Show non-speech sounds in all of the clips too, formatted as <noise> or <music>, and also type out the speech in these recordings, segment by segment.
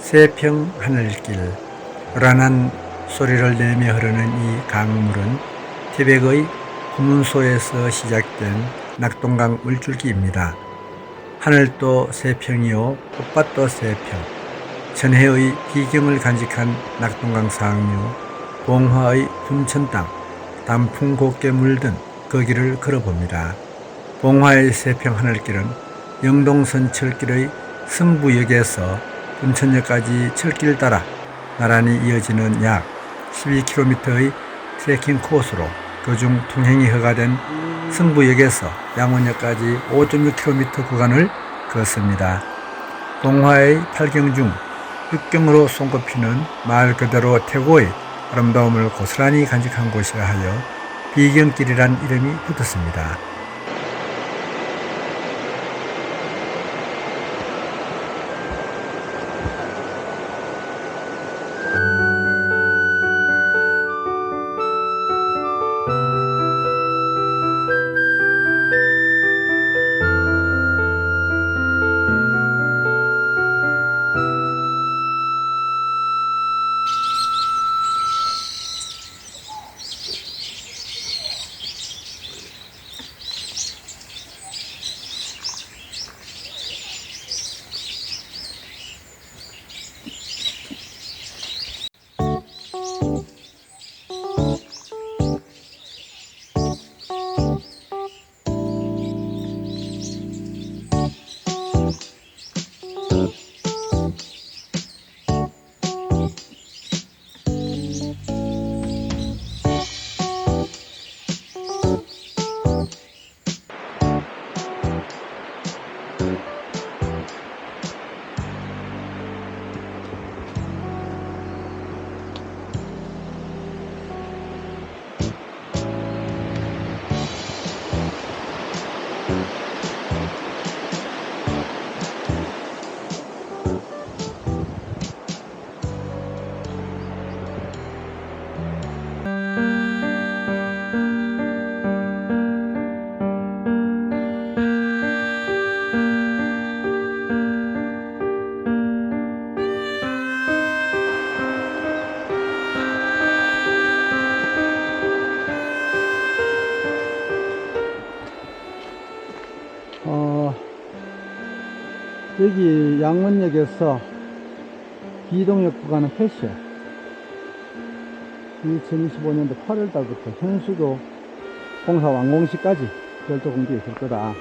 세평 하늘길. 요란한 소리를 내며 흐르는 이 강물은 티백의 후문소에서 시작된 낙동강 물줄기입니다. 하늘도 세평이요 꽃밭도 세평. 천혜의 비경을 간직한 낙동강 상류 봉화의 분천 땅 단풍 곱게 물든 그 길을 걸어봅니다. 봉화의 세평 하늘길은 영동선 철길의 승부역에서 분천역까지 철길 따라 나란히 이어지는 약 12km의 트레킹 코스로 그중 통행이 허가된 승부역에서 양원역까지 5.6km 구간을 걷습니다. 동화의 8경 중 6경으로 손꼽히는 말 그대로 태고의 아름다움을 고스란히 간직한 곳이라 하여 비경길이란 이름이 붙었습니다. 여기 양원역에서 비동역 구간은 패시요 2025년도 8월 달부터 현수도 공사 완공 시까지 별도 공개가 있을 거다.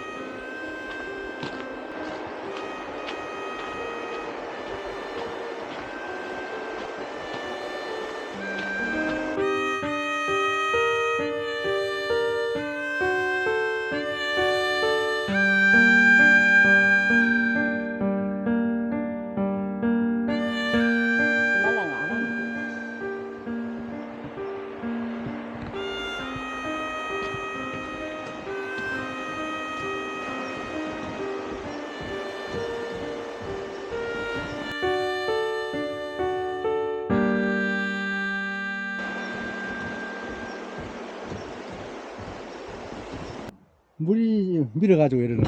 물이 밀어가지고 이러는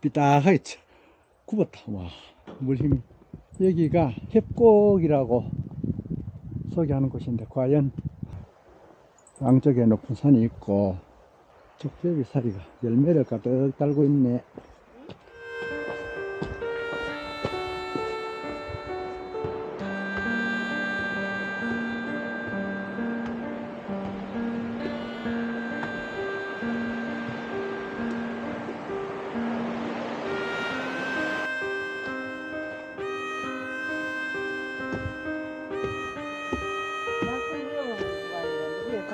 삐딱하게 쳐- 굽었다. 와, 물 힘이. 여기가 협곡이라고 소개하는 곳인데, 과연 양쪽에 높은 산이 있고, 족제비 사리가 열매를 가득 달고 있네.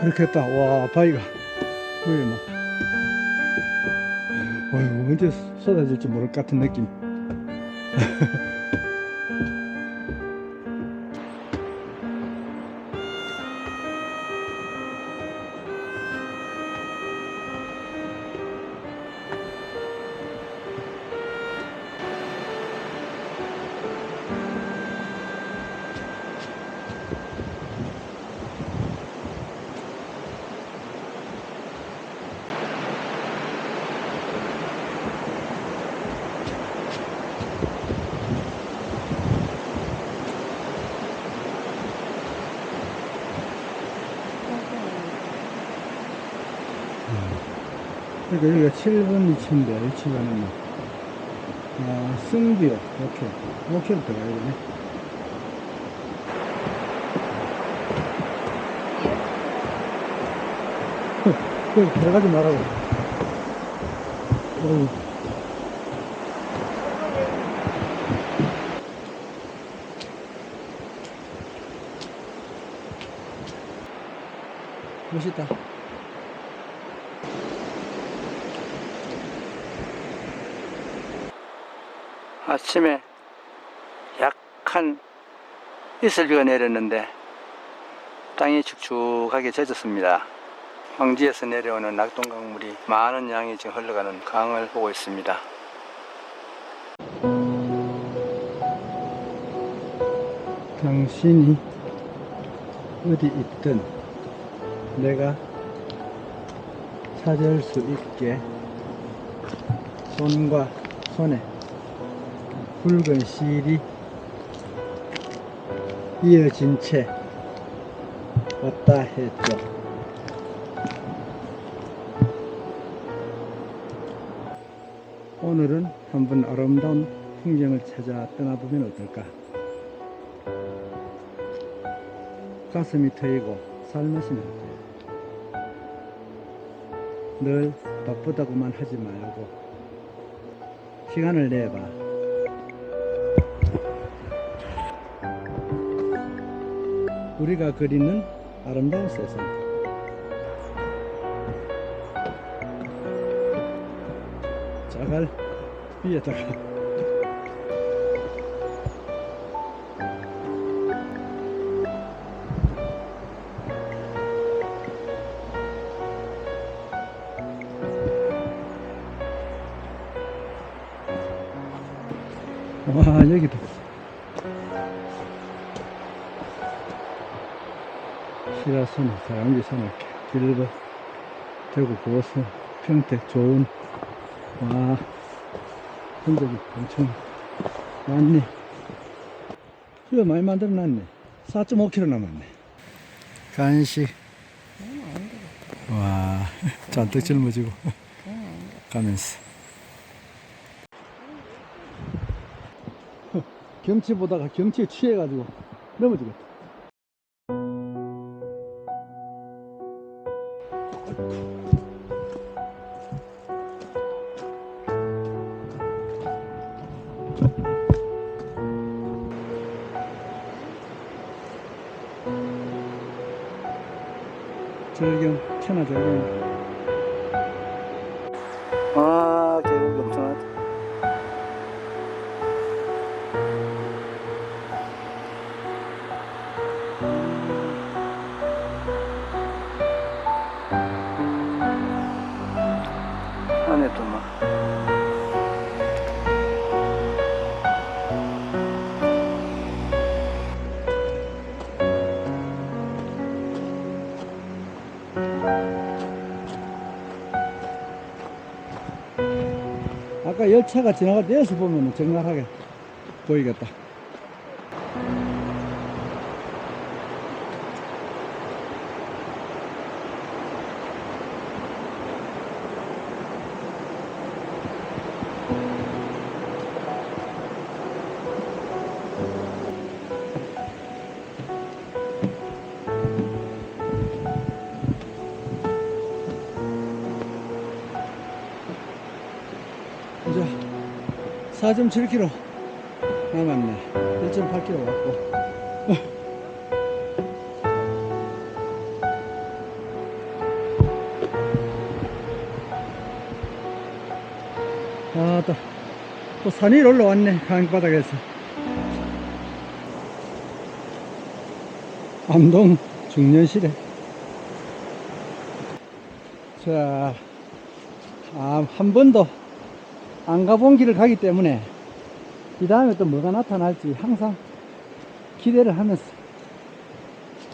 그렇게 했다. 와, 바위가. 거의 막. 어휴, 언제 쏟아질지 모를 것 같은 느낌. <laughs> 그러니까 여기가 7번 위치인데 위치가는 뭐, 아, 승비요. 오케이. 오케이부터 가야 되네. 그 들어가지 말라고. 어우. 멋있다. 아침에 약한 이슬비가 내렸는데 땅이 축축하게 젖었습니다. 황지에서 내려오는 낙동강물이 많은 양이 지금 흘러가는 강을 보고 있습니다. 당신이 어디 있든 내가 찾을 수 있게 손과 손에 붉은 실이 이어진 채 왔다 했죠. 오늘은 한번 아름다운 풍경을 찾아 떠나보면 어떨까? 가슴이 트이고 살맛이 날 거야. 늘 바쁘다고만 하지 말고 시간을 내봐. 우리가 그리는 아름다운 세상. 자갈 <laughs> 위에다가 시라선 다양기선을 길거 대구 고선 평택 좋은 와 흔적이 엄청 많네. 이거 많이 만들어 놨네. 4.5km 남았네. 간식. 와 <laughs> 잔뜩 젊어지고. <laughs> 가면서. <laughs> 경치 보다가 경치에 취해가지고 넘어지겠다. 열차가 지나갈 때에서 보면 정갈하게 보이겠다. 4.7km 남았네. 1.8km 왔고. 아, 또, 또 산이 올라왔네. 강바닥에서. 안동 중년시대. 자, 아, 한 번도 안 가본 길을 가기 때문에 이 다음에 또 뭐가 나타날지 항상 기대를 하면서.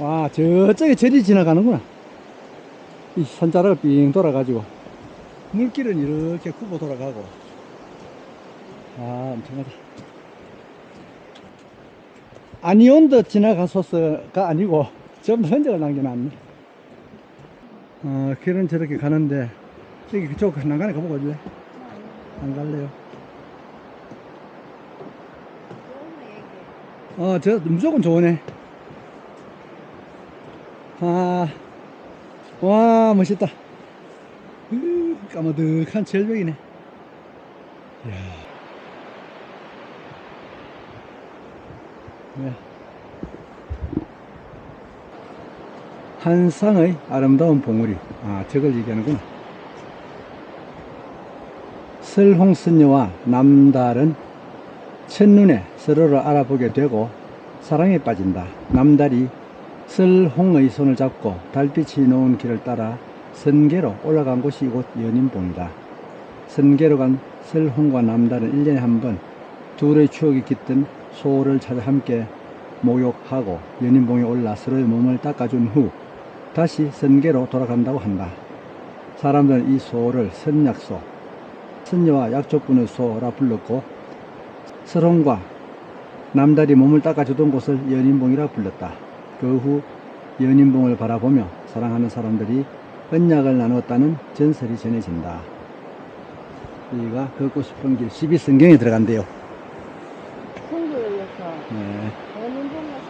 와 저쪽에 절이 지나가는구나. 이 산자락을 삥 돌아가지고 물길은 이렇게 굽어 돌아가고. 아 엄청나다. 아니온드 지나가소서가 아니고 전부 흔적을 남겨놨네. 어, 길은 저렇게 가는데 저기 그쪽 난간에 가보고 올래? 안 갈래요? 어, 저 무조건 좋으네. 아, 와, 멋있다. 으, 까마득한 절벽이네. 이야. 뭐야. 한상의 아름다운 봉우리. 아, 저걸 얘기하는구나. 설홍선녀와 남달은 첫눈에 서로를 알아보게 되고 사랑에 빠진다. 남달이 설홍의 손을 잡고 달빛이 놓은 길을 따라 선계로 올라간 곳이 이곳 연인봉이다. 선계로 간 설홍과 남달은 1년에 한 번 둘의 추억이 깃든 소를 찾아 함께 목욕하고 연인봉에 올라 서로의 몸을 닦아준 후 다시 선계로 돌아간다고 한다. 사람들은 이 소를 선약소, 선녀와 약조분의 소라 불렀고 설홍과 남달이 몸을 닦아주던 곳을 연인봉이라 불렀다. 그 후 연인봉을 바라보며 사랑하는 사람들이 언약을 나누었다는 전설이 전해진다. 여기가 걷고 싶은 길 12성경에 들어간대요. 성교에서 네. 원인봉과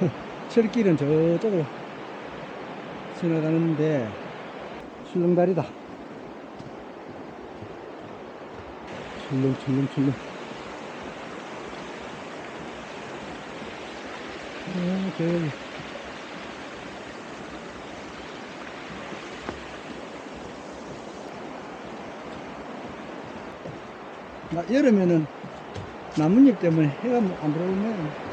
생각 <laughs> 철길은 저쪽으로 지나가는데 출렁다리다. 출렁 출렁 출렁. 어, 저기. 나 여름에는 나뭇잎 때문에 해가 안 들어오면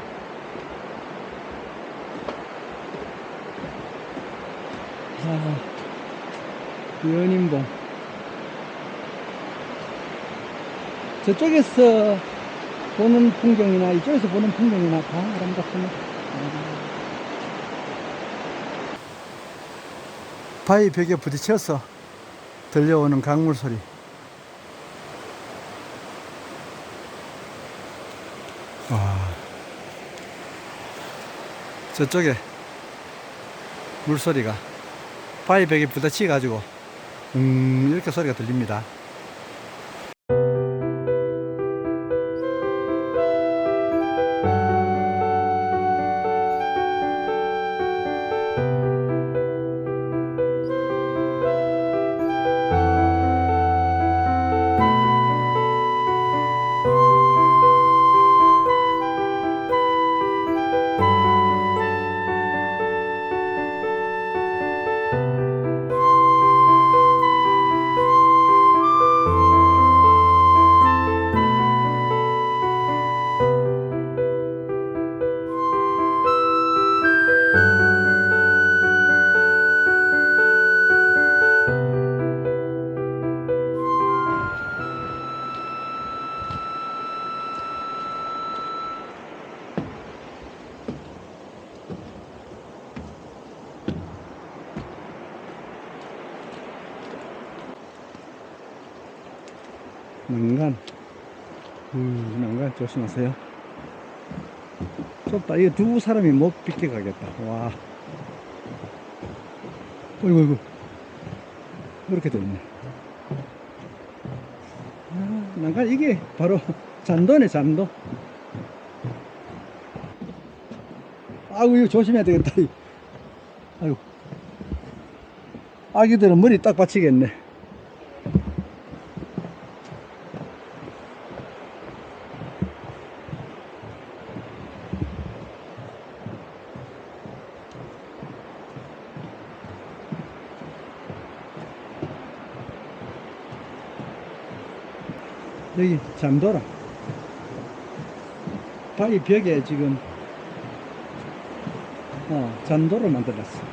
연인봉. 저쪽에서 보는 풍경이나 이쪽에서 보는 풍경이나 다 아름답습니다. 아. 바위 벽에 부딪혀서 들려오는 강물 소리. 와. 저쪽에 물소리가 바위 벽에 부딪혀 가지고 음 이렇게 소리가 들립니다. 난간. 음, 난간 조심하세요. 좁다. 이거 두 사람이 못 비켜가겠다. 와. 어이구, 어이구. 그렇게 됐네. 아, 난간, 이게 바로 잔도네, 잔도. 아이고, 이거 조심해야 되겠다. 이. 아이고. 아기들은 머리 딱 받치겠네. 여기 잠도라 바위 벽에 지금 어 잠도를 만들었어.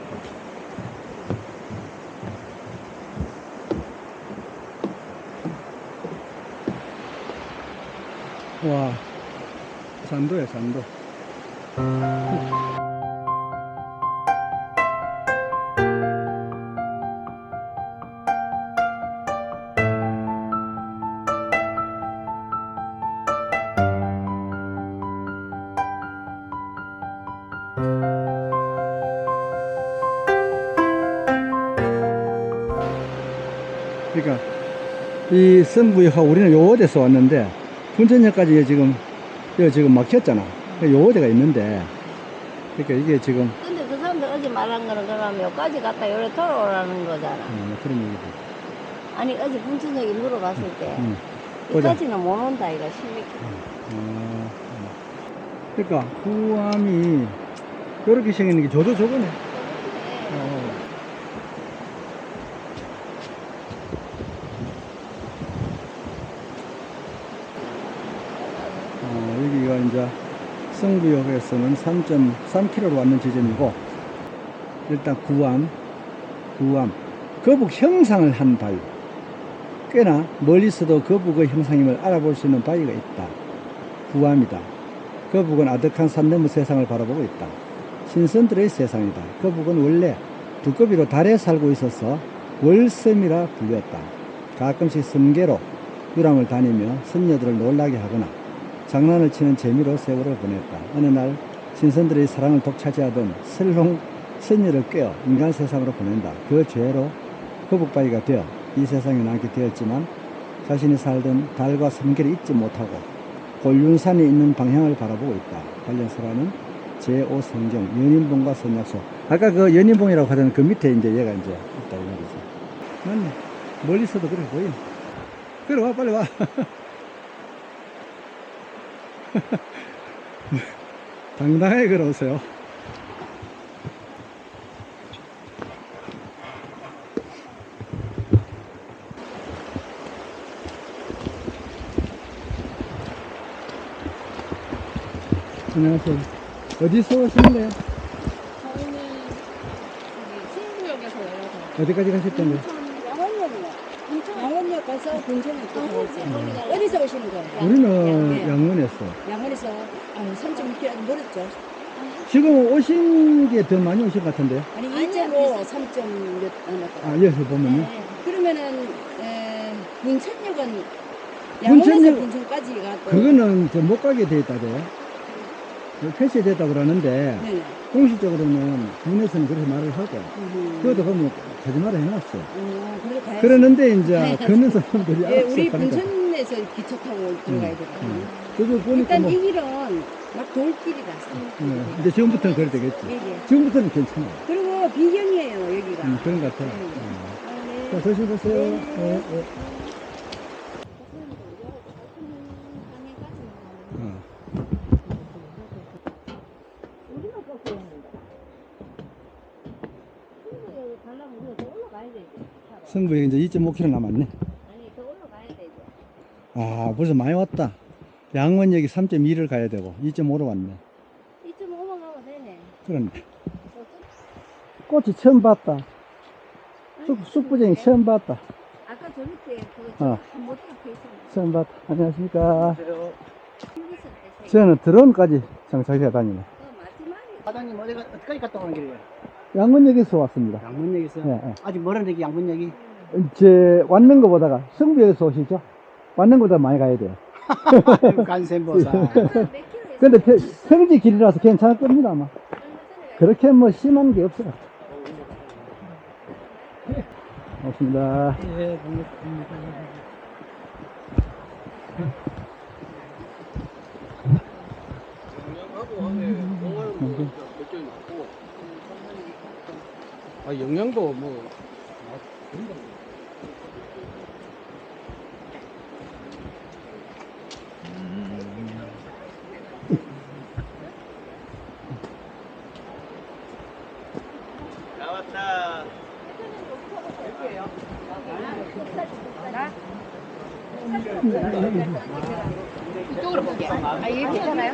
와 잔도야 잔도 이 성부역하고 우리는 요어대에서 왔는데 분천역까지 지금 여기 지금 막혔잖아. 요어대가 있는데 그러니까 이게 지금 근데 그 사람들 어제 말한 거는 그러면 여기까지 갔다 요래 돌아오라는 거잖아. 어, 그런 얘기죠. 아니 어제 분천역 일부러 갔을 때 음. 보자. 여기까지는 못 온다 이거 10m. 어, 어. 그러니까 구암이 이렇게 생기는 게 저도 저거네. 어. 어, 여기가 이제 성부역에서는 3.3km로 왔는 지점이고 일단 구암, 구암, 거북 형상을 한 바위. 꽤나 멀리서도 거북의 형상임을 알아볼 수 있는 바위가 있다. 구암이다. 거북은 아득한 산 너머 세상을 바라보고 있다. 신선들의 세상이다. 거북은 원래 두꺼비로 달에 살고 있어서 월섬이라 불렸다. 가끔씩 섬계로 유람을 다니며 선녀들을 놀라게 하거나 장난을 치는 재미로 세월을 보냈다. 어느 날 신선들의 사랑을 독차지하던 설롱 선녀를 꿰어 인간 세상으로 보낸다. 그 죄로 거북바위가 되어 이 세상에 남게 되었지만 자신이 살던 달과 섬계를 잊지 못하고 골륜산이 있는 방향을 바라보고 있다. 관련 설화는 제5성경 연인봉과 선약소. 아까 그 연인봉이라고 하던 그 밑에 이제 얘가 이제 있다 이. 맞네. 멀리서도 그래 보여. 그래 와 빨리 와. <laughs> 당당하게 걸어오세요. 안녕하세요. 어디서 오시는데요? 저희는 저기 신구역에서 내려서 어디까지 가셨던데? 양원역이요. 가서 본점에 또 아. 거기가 어디서 오시는 거예요? 우리는 네. 양문에서. 양원에서 아, 3.6km 멀었죠. 지금 오신 게 더 많이 오신 것 같은데요? 아니 아니요, 2.5, 3.몇 안 아, 여기서 보면요. 네. 그러면은 에, 문천역은 문천역- 양원에서 본점까지가 또 그거는 저못 가게 돼 있다대요. 폐쇄됐다고 그러는데, 네네. 공식적으로는 군에서는 그렇게 말을 하고, 음. 그것도 그뭐 거짓말을 해놨어. 어, 그래 가야지. 그러는데 이제 네. 걷는 사람들이 예, 알아서 우리. 본천에서 기차 타고 들어가야 되거든요. 음. 그거 보니까 일단 뭐, 이 길은 막 산길. 네. 이제 지금부터는 그래 되겠지. 예, 예. 지금부터는 괜찮아. 그리고 비경이에요 여기가. 음, 그런 것 같아. 네. 음. 아, 네. 자, 조심하세요. 예, 예. 어. 우리가 꺾고 있는데. 신구역에 가려면 우리가 더 올라가야 되지. 성부에 이제 2.5km 남았네. 아니 더 올라가야 되지. 아, 벌써 많이 왔다. 양원역이 3.2를 가야 되고, 2.5로 왔네. 2.5만 가면 되네. 그렇네. 뭐 꽃이 처음 봤다. 쑥, 쑥부쟁이 처음 봤다. 아까 저 밑에 그 어. 못앞에 있었는데. 처음 봤다. 안녕하십니까. 저는 드론까지 장착해 다니네. 그 마지막에 사장님 어디가 어디까지 갔다 오는 길이에요? 양원역에서 왔습니다. 양문역에서 예, 예. 아직 멀은 데기 양문역이 제 왔는 것보다가 성부역에서 오시죠? 왔는 것보다 많이 가야 돼요. 간센보사 <laughs> 몇 킬로 근데 평- 평지 길이라서 괜찮을 겁니다, 아마. 그렇게 뭐 심한 게 없어요. 고맙습니다. 예 반갑습니다. 아 영양도 뭐 볼게. 아, 이게 괜찮아요?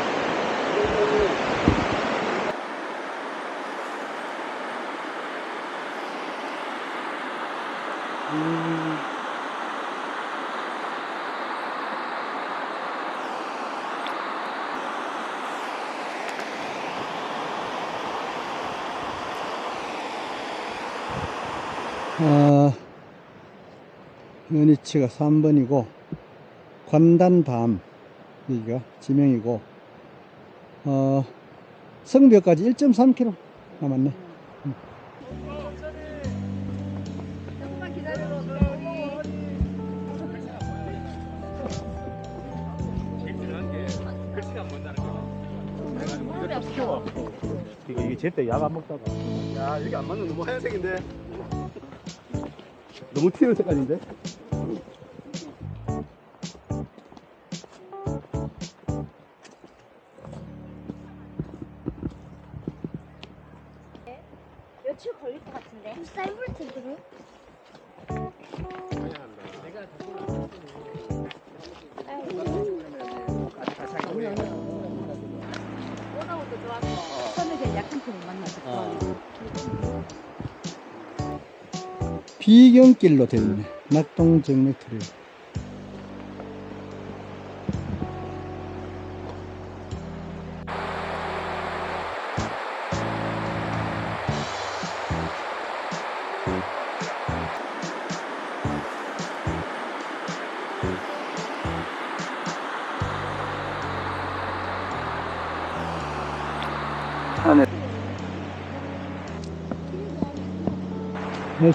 연이치가 3번이고, 관단담, 여기가 지명이고, 어, 성벽까지 1.3km 남았네. 이거 이게 제때 약 안 먹다가. 야 여기 안 맞는 너무 하얀색인데. 너무 튀는 색깔인데? 비경길로 되어 있네. 낙동 정맥 트레일.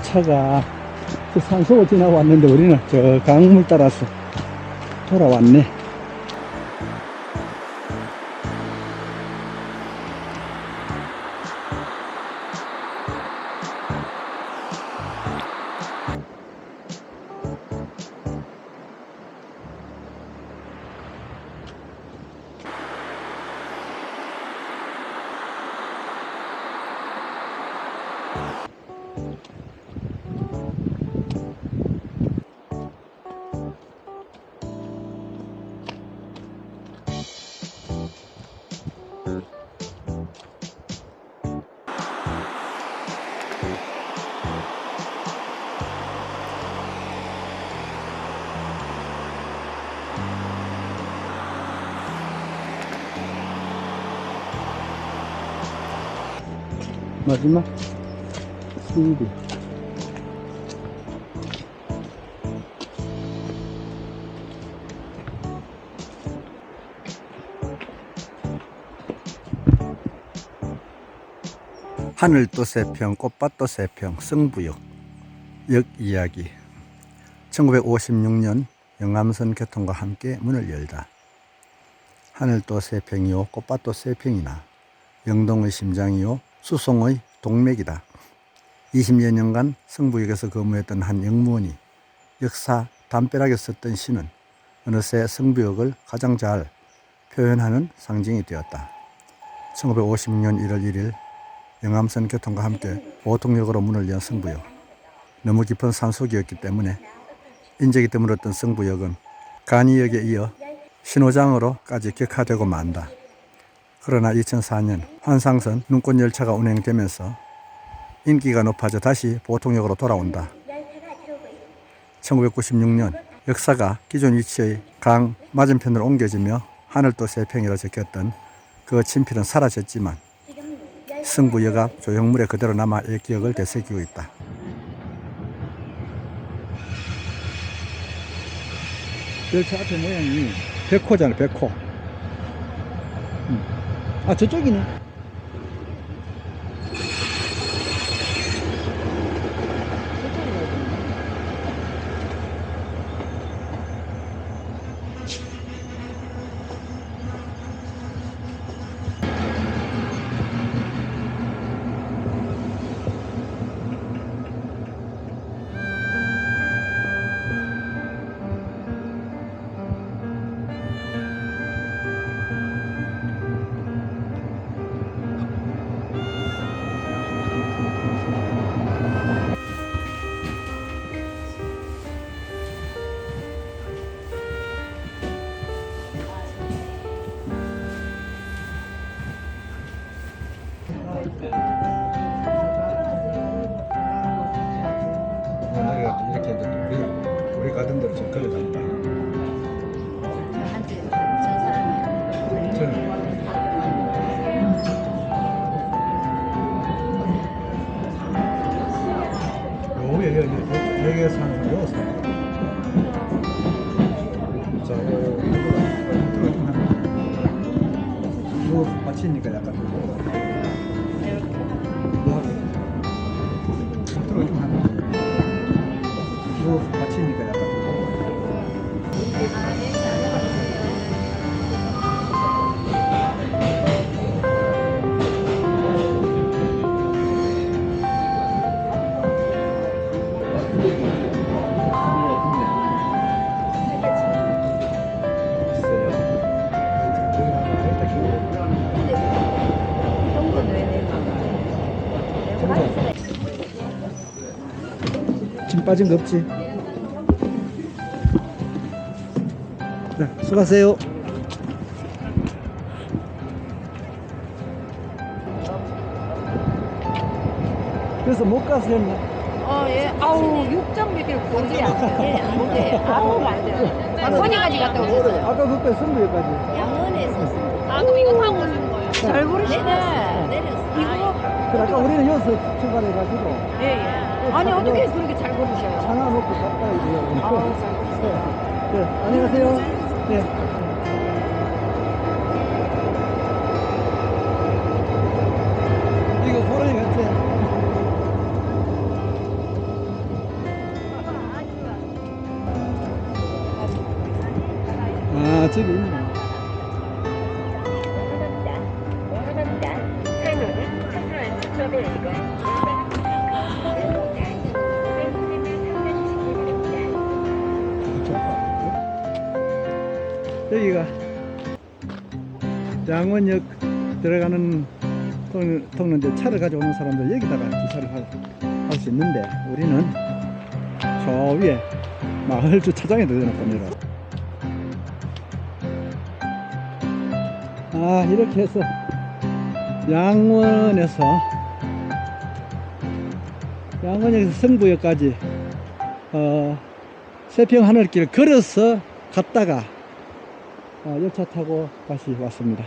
저 산소 지나고 왔는데 우리는 저 강물 따라서 돌아왔네. 마지막 승비. 하늘도 세평, 꽃밭도 세평, 승부역, 역 이야기. 1956년 영암선 교통과 함께 문을 열다. 하늘도 세평이요, 꽃밭도 세평이나 영동의 심장이요, 수송의 동맥이다. 20여 년간 성부역에서 근무했던 한 영무원이 역사 담벼락에 썼던 시는 어느새 성부역을 가장 잘 표현하는 상징이 되었다. 1950년 1월 1일 영암선 교통과 함께 보통역으로 문을 연 성부역. 너무 깊은 산속이었기 때문에 인적이 드물었던 성부역은 간이역에 이어 신호장으로까지 격화되고 만다. 그러나 2004년 환상선 눈꽃 열차가 운행되면서 인기가 높아져 다시 보통역으로 돌아온다. 1996년 역사가 기존 위치의 강 맞은편으로 옮겨지며 하늘도 세평이라 적혔던 그 친필은 사라졌지만 승부 여가 조형물에 그대로 남아 의 기억을 되새기고 있다. 열차 앞에 모양이 백호잖아, 백호. 음. 아, 저쪽이네. 우리, 우리 가던 대 빠진 거 없지? 자, 수고하세요. 그래서 못 가서 했나? 어, 예. 아우, 6.6km 본지야. 예, 안 돼. 아우, 안 돼요. 장건이까지 갔다 오셨어요. 아까 그때 선부여까지. 양원에서. 아, 그럼 이거 타고 오시는 거예요? 잘 부르시네. 내렸어. 이거? 그 아까 우리는 여기서 출발해가지고 예, 예. 아니, 어떻게 그렇게 잘 부르셔요? 하나 먹고 갔다 이제. 아우, 잘 부르세요. 네, 안녕하세요. 네. 이거? 아, 저기 있네. 양원역 들어가는 통- 통로인데 차를 가져오는 사람들 여기다가 주차를 할 수 있는데 우리는 저 위에 마을 주차장에 넣어놓을 겁니다. 아 이렇게 해서 양원에서 양원역에서 성부역까지 어, 세평 하늘길 걸어서 갔다가 어, 열차 타고 다시 왔습니다.